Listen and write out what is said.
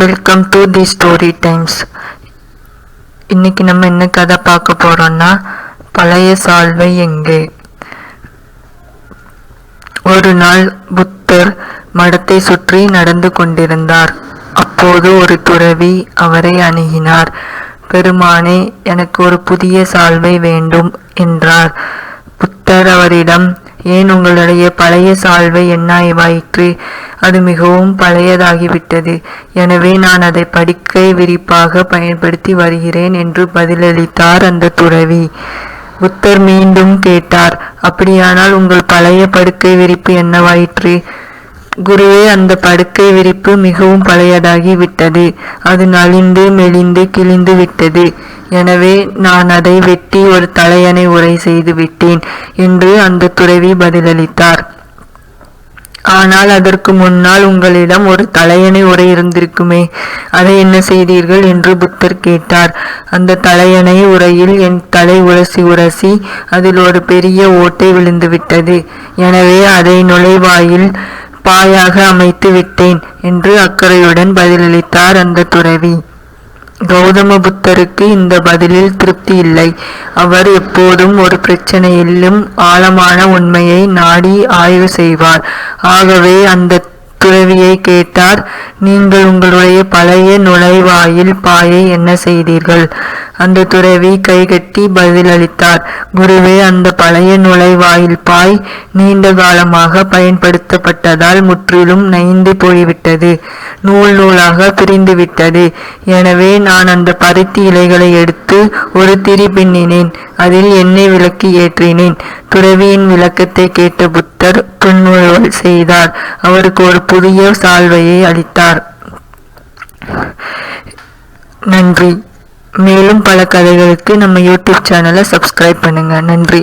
Welcome to the story times இன்னைக்கு நம்ம என்ன கதை பார்க்க போறோம்னா பழைய சால்வை எங்கே? ஒரு நாள் புத்தர் மடத்தை சுற்றி நடந்து கொண்டிருந்தார். அப்போது ஒரு துறவி அவரை அணுகினார். பெருமானே எனக்கு ஒரு புதிய சால்வை வேண்டும் என்றார். புத்தர் அவரிடம் ஏன் உங்களுடைய பழைய சால்வை என்னாய்வாயிற்று அது மிகவும் பழையதாகிவிட்டது. எனவே நான் அதை படுக்கை விரிப்பாக பயன்படுத்தி வருகிறேன் என்று பதிலளித்தார் அந்த துறவி. புத்தர் மீண்டும் கேட்டார் அப்படியானால் உங்கள் பழைய படுக்கை விரிப்பு என்னவாயிற்று? குருவே அந்த படுக்கை விரிப்பு மிகவும் பழையதாகி விட்டது அது நலிந்து மெலிந்து கிழிந்து விட்டது. எனவே நான் அதை வெட்டி ஒரு தலையணை உரை செய்து விட்டேன் என்று அந்த துறவி பதிலளித்தார். ஆனால் அதற்கு முன்னால் உங்களிடம் ஒரு தலையணை உரை இருந்திருக்குமே. அதை என்ன செய்தீர்கள் என்று புத்தர் கேட்டார். அந்த தலையணை உரையில் என் தலை உரசி உரசி அதில் ஒரு பெரிய ஓட்டை விழுந்துவிட்டது. எனவே அதை நுழைவாயில் பாயாக அமைத்து விட்டேன் என்று அக்கறையுடன் பதிலளித்தார் அந்த துறவி. கௌதம புத்தருக்கு இந்த பதிலில் திருப்தி இல்லை. அவர் எப்போதும் ஒரு பிரச்சனையிலும் ஆழமான உண்மையை நாடி ஆய்வு செய்வார். ஆகவே அந்த துறவியை கேட்டார் நீங்கள் உங்களுடைய பழைய வாயில் பாயை என்ன செய்தீர்கள்? அந்த துறவி கைகட்டி பதிலளித்தார் குருவே அந்த பழைய நுழைவாயில் பாய் நீண்ட காலமாக பயன்படுத்தப்பட்டதால் முற்றிலும் நைந்து போய்விட்டது நூல் நூலாக பிரிந்து விட்டது எனவே நான் அந்த பருத்தி இலைகளை எடுத்து ஒரு திரி பின்னினேன் அதில் எண்ணெய் விளக்கு ஏற்றினேன். துறவியின் விளக்கத்தை கேட்ட புத்தர் புன்முறுவல் செய்தார். அவருக்கு ஒரு புதிய சால்வையை அளித்தார். நன்றி. மேலும் பல கதைகளுக்கு நம்ம யூடியூப் சேனலை சப்ஸ்கிரைப் பண்ணுங்கள் நன்றி.